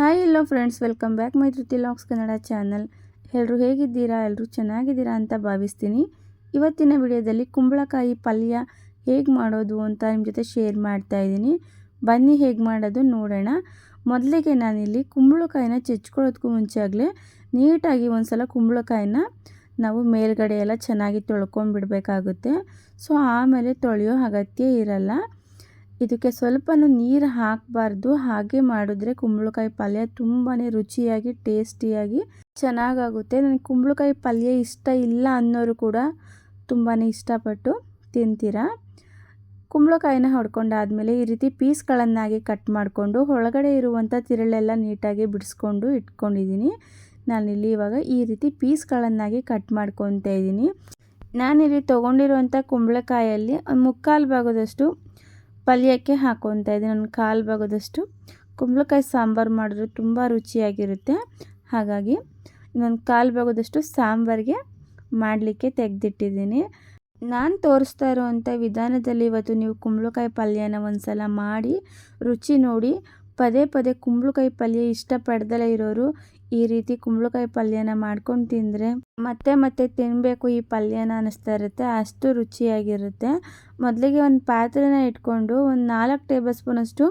Hi hello friends, welcome back my ತೃತಿ ಲಾಕ್ಸ್ Kannada channel. ಎಲ್ಲರೂ ಹೇಗಿದ್ದೀರಾ? ಎಲ್ಲರೂ ಚೆನ್ನಾಗಿದ್ದೀರಾ ಅಂತ ಭಾವಿಸ್ತೀನಿ. ಇವತ್ತಿನ ವಿಡಿಯೋದಲ್ಲಿ ಕುಂಬಳಕಾಯಿ ಪಲ್ಯ ಹೇಗೆ ಮಾಡೋದು ಅಂತ ನಿಮ್ಮ ಜೊತೆ ಶೇರ್ ಮಾಡ್ತಾ ಇದ್ದೀನಿ. ಬನ್ನಿ ಹೇಗೆ ಮಾಡೋದು ನೋಡೋಣ. ಮೊದಲಿಗೆ ನಾನಿಲ್ಲಿ ಕುಂಬಳಕಾಯಿನ ಚೆಚ್ಕೊಳ್ಳೋದಕ್ಕೂ ಮುಂಚೆಯಾಗಲೇ ನೀಟಾಗಿ ಒಂದು ಸಲ ಕುಂಬಳಕಾಯಿನ ನಾವು ಮೇಲ್ಗಡೆ ಎಲ್ಲ ಚೆನ್ನಾಗಿ ತೊಳ್ಕೊಂಡ್ಬಿಡ್ಬೇಕಾಗುತ್ತೆ. ಸೊ, ಆಮೇಲೆ ತೊಳೆಯೋ ಅಗತ್ಯ ಇರಲ್ಲ. ಇದಕ್ಕೆ ಸ್ವಲ್ಪನೂ ನೀರು ಹಾಕಬಾರ್ದು. ಹಾಗೆ ಮಾಡಿದ್ರೆ ಕುಂಬಳಕಾಯಿ ಪಲ್ಯ ತುಂಬಾ ರುಚಿಯಾಗಿ, ಟೇಸ್ಟಿಯಾಗಿ ಚೆನ್ನಾಗಾಗುತ್ತೆ. ನನಗೆ ಕುಂಬಳಕಾಯಿ ಪಲ್ಯ ಇಷ್ಟ ಇಲ್ಲ ಅನ್ನೋರು ಕೂಡ ತುಂಬಾ ಇಷ್ಟಪಟ್ಟು ತಿಂತೀರಾ? ಕುಂಬಳಕಾಯಿನ ಹೊಡ್ಕೊಂಡಾದಮೇಲೆ ಈ ರೀತಿ ಪೀಸ್ಗಳನ್ನಾಗಿ ಕಟ್ ಮಾಡಿಕೊಂಡು ಒಳಗಡೆ ಇರುವಂಥ ತಿರುಳೆಲ್ಲ ನೀಟಾಗಿ ಬಿಡಿಸ್ಕೊಂಡು ಇಟ್ಕೊಂಡಿದ್ದೀನಿ. ನಾನಿಲ್ಲಿ ಇವಾಗ ಈ ರೀತಿ ಪೀಸ್ಗಳನ್ನಾಗಿ ಕಟ್ ಮಾಡ್ಕೊತಾ ಇದ್ದೀನಿ. ನಾನಿಲ್ಲಿ ತೊಗೊಂಡಿರುವಂಥ ಕುಂಬಳಕಾಯಲ್ಲಿ ಮುಕ್ಕಾಲು ಭಾಗದಷ್ಟು ಪಲ್ಯಕ್ಕೆ ಹಾಕೊತಾ ಇದ್ದೀನಿ. ನನ್ನ ಕಾಲು ಬಗದಷ್ಟು ಕುಂಬಳಕಾಯಿ ಸಾಂಬಾರು ಮಾಡಿದ್ರೆ ತುಂಬ ರುಚಿಯಾಗಿರುತ್ತೆ. ಹಾಗಾಗಿ ನನ್ನ ಕಾಲು ಭಾಗದಷ್ಟು ಸಾಂಬಾರಿಗೆ ಮಾಡಲಿಕ್ಕೆ ತೆಗೆದಿಟ್ಟಿದ್ದೀನಿ. ನಾನು ತೋರಿಸ್ತಾ ಇರೋವಂಥ ವಿಧಾನದಲ್ಲಿ ಇವತ್ತು ನೀವು ಕುಂಬಳಕಾಯಿ ಪಲ್ಯನ ಒಂದು ಸಲ ಮಾಡಿ, ರುಚಿ ನೋಡಿ ಪದೇ ಪದೇ ಕುಂಬಳಕಾಯಿ ಪಲ್ಯ ಇಷ್ಟಪಡ್ದಲೇ ಇರೋರು ಈ ರೀತಿ ಕುಂಬಳಕಾಯಿ ಪಲ್ಯನ ಮಾಡ್ಕೊಂಡು ತಿಂದರೆ ಮತ್ತೆ ಮತ್ತೆ ತಿನ್ನಬೇಕು ಈ ಪಲ್ಯನ ಅನ್ನಿಸ್ತಾ ಇರುತ್ತೆ, ಅಷ್ಟು ರುಚಿಯಾಗಿರುತ್ತೆ. ಮೊದಲಿಗೆ ಒಂದು ಪಾತ್ರೆನ ಇಟ್ಕೊಂಡು ಒಂದು ನಾಲ್ಕು ಟೇಬಲ್ ಸ್ಪೂನಷ್ಟು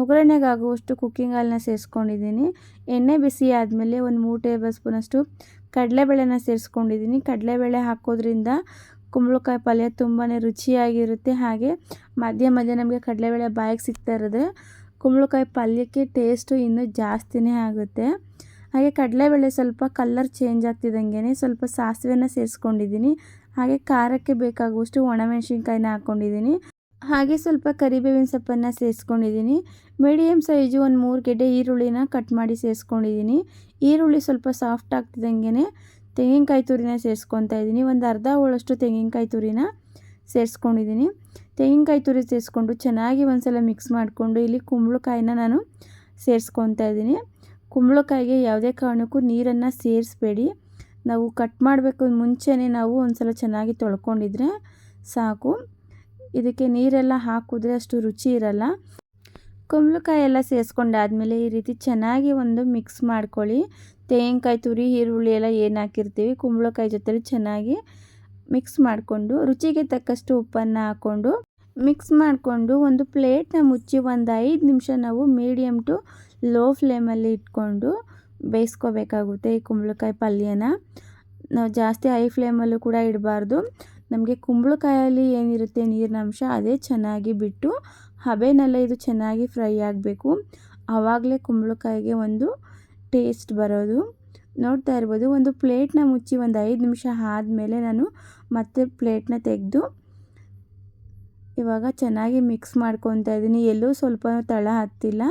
ಒಗ್ಗರಣೆಗಾಗುವಷ್ಟು ಕುಕ್ಕಿಂಗ್ ಆಯಿಲ್ನ ಸೇರಿಸ್ಕೊಂಡಿದ್ದೀನಿ. ಎಣ್ಣೆ ಬಿಸಿ ಆದಮೇಲೆ ಒಂದು ಮೂರು ಟೇಬಲ್ ಸ್ಪೂನಷ್ಟು ಕಡಲೆಬೇಳೆನ ಸೇರಿಸ್ಕೊಂಡಿದ್ದೀನಿ. ಕಡಲೆಬೇಳೆ ಹಾಕೋದ್ರಿಂದ ಕುಂಬಳಕಾಯಿ ಪಲ್ಯ ತುಂಬಾ ರುಚಿಯಾಗಿರುತ್ತೆ. ಹಾಗೆ ಮಧ್ಯ ಮಧ್ಯ ನಮಗೆ ಕಡಲೆಬೇಳೆ ಬಾಯಿಗೆ ಸಿಗ್ತಾ ಇರೋದ್ರೆ ಕುಂಬಳಕಾಯಿ ಪಲ್ಯಕ್ಕೆ ಟೇಸ್ಟು ಇನ್ನೂ ಜಾಸ್ತಿನೇ ಆಗುತ್ತೆ. ಹಾಗೆ ಕಡಲೆಬೇಳೆ ಸ್ವಲ್ಪ ಕಲ್ಲರ್ ಚೇಂಜ್ ಆಗ್ತಿದ್ದಂಗೆ ಸ್ವಲ್ಪ ಸಾಸಿವೆನ ಸೇರಿಸ್ಕೊಂಡಿದ್ದೀನಿ. ಹಾಗೆ ಖಾರಕ್ಕೆ ಬೇಕಾಗುವಷ್ಟು ಒಣಮೆಣಸಿನ್ಕಾಯಿನ ಹಾಕ್ಕೊಂಡಿದ್ದೀನಿ ಹಾಗೆ ಸ್ವಲ್ಪ ಕರಿಬೇವಿನ ಸೊಪ್ಪನ್ನು ಸೇರಿಸ್ಕೊಂಡಿದ್ದೀನಿ. ಮೀಡಿಯಮ್ ಸೈಜು ಒಂದು ಮೂರು ಗೆಡ್ಡೆ ಈರುಳ್ಳಿನ ಕಟ್ ಮಾಡಿ ಸೇರಿಸ್ಕೊಂಡಿದ್ದೀನಿ. ಈರುಳ್ಳಿ ಸ್ವಲ್ಪ ಸಾಫ್ಟ್ ಆಗ್ತಿದ್ದಂಗೆ ತೆಂಗಿನಕಾಯಿ ತುರಿನ ಸೇರಿಸ್ಕೊತಾ ಇದ್ದೀನಿ. ಒಂದು ಅರ್ಧ ಹೋಳಷ್ಟು ತೆಂಗಿನಕಾಯಿ ತುರಿನ ಸೇರಿಸ್ಕೊಂಡಿದ್ದೀನಿ. ತೆಂಗಿನಕಾಯಿ ತುರಿ ಸೇರಿಸ್ಕೊಂಡು ಚೆನ್ನಾಗಿ ಒಂದ್ಸಲ ಮಿಕ್ಸ್ ಮಾಡಿಕೊಂಡು ಇಲ್ಲಿ ಕುಂಬಳಕಾಯಿನ ನಾನು ಸೇರಿಸ್ಕೊತಾ ಇದ್ದೀನಿ. ಕುಂಬಳಕಾಯಿಗೆ ಯಾವುದೇ ಕಾರಣಕ್ಕೂ ನೀರನ್ನು ಸೇರಿಸ್ಬೇಡಿ. ನಾವು ಕಟ್ ಮಾಡಬೇಕು ಮುಂಚೆನೇ ನಾವು ಒಂದು ಸಲ ಚೆನ್ನಾಗಿ ತೊಳ್ಕೊಂಡಿದ್ರೆ ಸಾಕು. ಇದಕ್ಕೆ ನೀರೆಲ್ಲ ಹಾಕಿದ್ರೆ ಅಷ್ಟು ರುಚಿ ಇರಲ್ಲ. ಕುಂಬಳಕಾಯಿ ಎಲ್ಲ ಸೇರಿಸ್ಕೊಂಡಾದ್ಮೇಲೆ ಈ ರೀತಿ ಚೆನ್ನಾಗಿ ಒಂದು ಮಿಕ್ಸ್ ಮಾಡ್ಕೊಳ್ಳಿ. ತೆಂಗಿನಕಾಯಿ ತುರಿ, ಈರುಳ್ಳಿ ಎಲ್ಲ ಏನು ಹಾಕಿರ್ತೀವಿ, ಕುಂಬಳಕಾಯಿ ಜೊತೆಲಿ ಚೆನ್ನಾಗಿ ಮಿಕ್ಸ್ ಮಾಡಿಕೊಂಡು, ರುಚಿಗೆ ತಕ್ಕಷ್ಟು ಉಪ್ಪನ್ನು ಹಾಕ್ಕೊಂಡು ಮಿಕ್ಸ್ ಮಾಡಿಕೊಂಡು ಒಂದು ಪ್ಲೇಟ್ನ ಮುಚ್ಚಿ ಒಂದು ಐದು ನಿಮಿಷ ನಾವು ಮೀಡಿಯಮ್ ಟು ಲೋ ಫ್ಲೇಮಲ್ಲಿ ಇಟ್ಕೊಂಡು ಬೇಯಿಸ್ಕೋಬೇಕಾಗುತ್ತೆ ಈ ಕುಂಬಳಕಾಯಿ ಪಲ್ಯನ. ನಾವು ಜಾಸ್ತಿ ಹೈ ಫ್ಲೇಮಲ್ಲೂ ಕೂಡ ಇಡಬಾರ್ದು. ನಮಗೆ ಕುಂಬಳಕಾಯಲ್ಲಿ ಏನಿರುತ್ತೆ ನೀರಿನ ಅಂಶ ಅದೇ ಚೆನ್ನಾಗಿ ಬಿಟ್ಟು ಹಬೆನಲ್ಲೇ ಇದು ಚೆನ್ನಾಗಿ ಫ್ರೈ ಆಗಬೇಕು. ಆವಾಗಲೇ ಕುಂಬಳಕಾಯಿಗೆ ಒಂದು ಟೇಸ್ಟ್ ಬರೋದು. ನೋಡ್ತಾ ಇರ್ಬೋದು. ಒಂದು ಪ್ಲೇಟ್ನ ಮುಚ್ಚಿ ಒಂದು ಐದು ನಿಮಿಷ ಆದಮೇಲೆ ನಾನು ಮತ್ತೆ ಪ್ಲೇಟ್ನ ತೆಗೆದು ಇವಾಗ ಚೆನ್ನಾಗಿ ಮಿಕ್ಸ್ ಮಾಡ್ಕೊತಾ ಇದ್ದೀನಿ. ಎಲ್ಲೂ ಸ್ವಲ್ಪ ತಳ ಹತ್ತಿಲ್ಲ.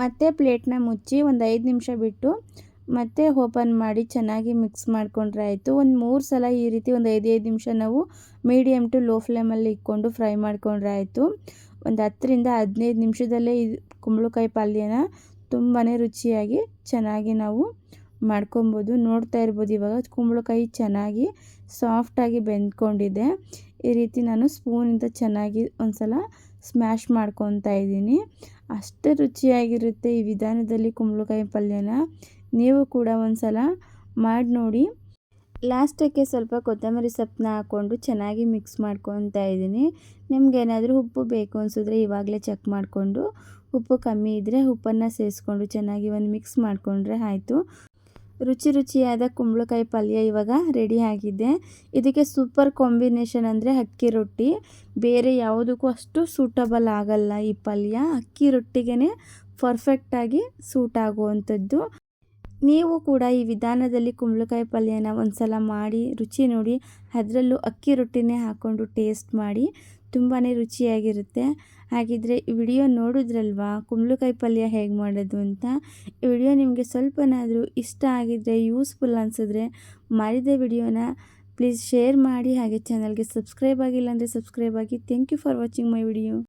ಮತ್ತೆ ಪ್ಲೇಟ್ನ ಮುಚ್ಚಿ ಒಂದು ಐದು ನಿಮಿಷ ಬಿಟ್ಟು ಮತ್ತೆ ಓಪನ್ ಮಾಡಿ ಚೆನ್ನಾಗಿ ಮಿಕ್ಸ್ ಮಾಡ್ಕೊಂಡ್ರೆ ಆಯಿತು. ಒಂದು ಮೂರು ಸಲ ಈ ರೀತಿ ಒಂದು ಐದು ಐದು ನಿಮಿಷ ನಾವು ಮೀಡಿಯಮ್ ಟು ಲೋ ಫ್ಲೇಮಲ್ಲಿ ಇಕ್ಕೊಂಡು ಫ್ರೈ ಮಾಡ್ಕೊಂಡ್ರೆ ಆಯಿತು. ಒಂದು ಹತ್ತರಿಂದ ಹದಿನೈದು ನಿಮಿಷದಲ್ಲೇ ಇದು ಕುಂಬಳಕಾಯಿ ಪಲ್ಯನ ತುಂಬಾ ರುಚಿಯಾಗಿ ಚೆನ್ನಾಗಿ ನಾವು ಮಾಡ್ಕೊಬೋದು, ನೋಡ್ತಾ ಇರ್ಬೋದು. ಇವಾಗ ಕುಂಬಳಕಾಯಿ ಚೆನ್ನಾಗಿ ಸಾಫ್ಟಾಗಿ ಬೆಂದ್ಕೊಂಡಿದೆ. ಈ ರೀತಿ ನಾನು ಸ್ಪೂನಿಂದ ಚೆನ್ನಾಗಿ ಒಂದು ಸಲ ಸ್ಮ್ಯಾಶ್ ಮಾಡ್ಕೊತಾ ಇದ್ದೀನಿ. ಅಷ್ಟು ರುಚಿಯಾಗಿರುತ್ತೆ ಈ ವಿಧಾನದಲ್ಲಿ ಕುಂಬಳಕಾಯಿ ಪಲ್ಯನ. ನೀವು ಕೂಡ ಒಂದು ಸಲ ಮಾಡಿ ನೋಡಿ. ಲಾಸ್ಟಕ್ಕೆ ಸ್ವಲ್ಪ ಕೊತ್ತಂಬರಿ ಸೊಪ್ಪನ್ನ ಹಾಕ್ಕೊಂಡು ಚೆನ್ನಾಗಿ ಮಿಕ್ಸ್ ಮಾಡ್ಕೊತಾ ಇದ್ದೀನಿ. ನಿಮ್ಗೇನಾದರೂ ಉಪ್ಪು ಬೇಕು ಅನಿಸಿದ್ರೆ ಇವಾಗಲೇ ಚೆಕ್ ಮಾಡಿಕೊಂಡು. ಉಪ್ಪು ಕಮ್ಮಿ ಇದ್ದರೆ ಉಪ್ಪನ್ನು ಸೇರಿಸ್ಕೊಂಡು ಚೆನ್ನಾಗಿ ಒಂದು ಮಿಕ್ಸ್ ಮಾಡಿಕೊಂಡ್ರೆ ಆಯಿತು. ರುಚಿ ರುಚಿಯಾದ ಕುಂಬಳಕಾಯಿ ಪಲ್ಯ ಇವಾಗ ರೆಡಿ ಆಗಿದೆ. ಇದಕ್ಕೆ ಸೂಪರ್ ಕಾಂಬಿನೇಷನ್ ಅಂದರೆ ಅಕ್ಕಿ ರೊಟ್ಟಿ. ಬೇರೆ ಯಾವುದಕ್ಕೂ ಅಷ್ಟು ಸೂಟಬಲ್ ಆಗಲ್ಲ ಈ ಪಲ್ಯ. ಅಕ್ಕಿ ರೊಟ್ಟಿಗೆ ಪರ್ಫೆಕ್ಟಾಗಿ ಸೂಟ್ ಆಗುವಂಥದ್ದು. ನೀವು ಕೂಡ ಈ ವಿಧಾನದಲ್ಲಿ ಕುಂಬಳಕಾಯಿ ಪಲ್ಯನ ಒಂದು ಸಲ ಮಾಡಿ, ರುಚಿ ನೋಡಿ, ಅದರಲ್ಲೂ ಅಕ್ಕಿ ರೊಟ್ಟಿನೇ ಹಾಕ್ಕೊಂಡು ಟೇಸ್ಟ್ ಮಾಡಿ ತುಂಬಾ ರುಚಿಯಾಗಿರುತ್ತೆ. ಹಾಗಿದ್ರೆ ಈ ವಿಡಿಯೋ ನೋಡಿದ್ರಲ್ವಾ? ಕುಂಬಳಕಾಯಿ ಪಲ್ಯ ಹೇಗೆ ಮಾಡೋದು ಅಂತ? ಈ ವಿಡಿಯೋ ನಿಮಗೆ ಸ್ವಲ್ಪನಾದರೂ ಇಷ್ಟ ಆಗಿದ್ದರೆ ಯೂಸ್ಫುಲ್ ಅನಿಸಿದ್ರೆ ಮಾಡಿದ ವಿಡಿಯೋನ ಪ್ಲೀಸ್ ಶೇರ್ ಮಾಡಿ, ಹಾಗೆ ಚಾನಲ್ಗೆ ಸಬ್ಸ್ಕ್ರೈಬ್ ಆಗಿಲ್ಲ ಅಂದರೆ ಸಬ್ಸ್ಕ್ರೈಬ್ ಆಗಿ. Thank you for watching my video